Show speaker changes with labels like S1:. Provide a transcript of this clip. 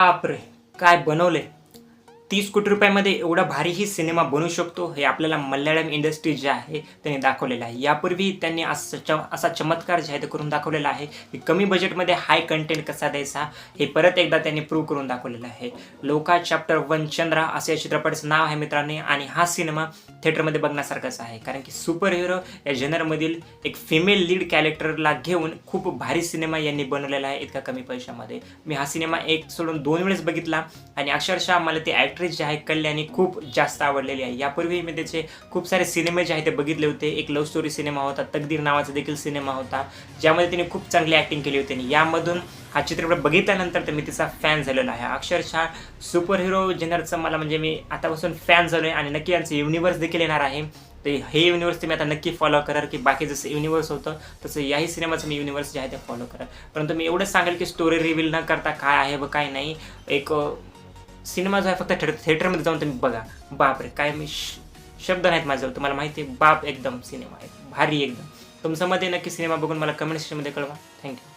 S1: बापरे काय बनवले तीस कोटी रुपयामध्ये एवढा भारीही सिनेमा बनू शकतो हे आपल्याला मल्याळम इंडस्ट्री जे आहे त्यांनी दाखवलेलं आहे. यापूर्वी त्यांनी असं च असा चमत्कार जे आहे ते करून दाखवलेला आहे की कमी बजेटमध्ये हाय कंटेंट कसा द्यायचा हे परत एकदा त्यांनी प्रूव्ह करून दाखवलेलं आहे. लोका चॅप्टर वन चंद्रा असे या चित्रपटाचं नाव आहे मित्रांनी आणि हा सिनेमा थिएटरमध्ये बघण्यासारखाच आहे. कारण की सुपर हिरो या जनरमधील एक फिमेल लीड कॅरेक्टरला घेऊन खूप भारी सिनेमा यांनी बनवलेला आहे इतका कमी पैशामध्ये. मी हा सिनेमा एक सोडून दोन वेळेस बघितला आणि अक्षरशः मला ॲक्ट ॲक्ट्रेस जी आहे कल्याणी खूप जास्त आवडलेली आहे. यापूर्वी मी त्याचे खूप सारे सिनेमे जे आहे ते बघितले होते. एक लव्ह स्टोरी सिनेमा होता तकदीर नावाचा देखील सिनेमा होता. ज्यामध्ये तिने खूप चांगली ॲक्टिंग केली होती. आणि यामधून हा चित्रपट बघितल्यानंतर तर मी तिचा फॅन झालेलो आहे. अक्षरशः सुपर हिरो जनरचं मला म्हणजे मी आतापासून फॅन झालो आहे आणि नक्की यांचं युनिवर्स देखील येणार आहे. तर हे युनिवर्स मी आता नक्की फॉलो कराल की बाकी जसं युनिवर्स होतं तसं याही सिनेमाचं मी युनिवर्स जे आहे ते फॉलो करा परंतु मी एवढंच सांगेल की स्टोरी रिव्हील न करता काय आहे व काय नाही. एक सिनेमा जो आहे फक्त थिएटर थिएटरमध्ये जाऊन तुम्ही बघा. बाप रे काय मी श- शब्द नाहीत माझ्याजवळ. तुम्हाला माहिती आहे बाप एकदम सिनेमा आहे. भारी एकदम. तुमचं मध्ये नक्की सिनेमा बघून मला कमेंट सेक्शनमध्ये कळवा. थँक्यू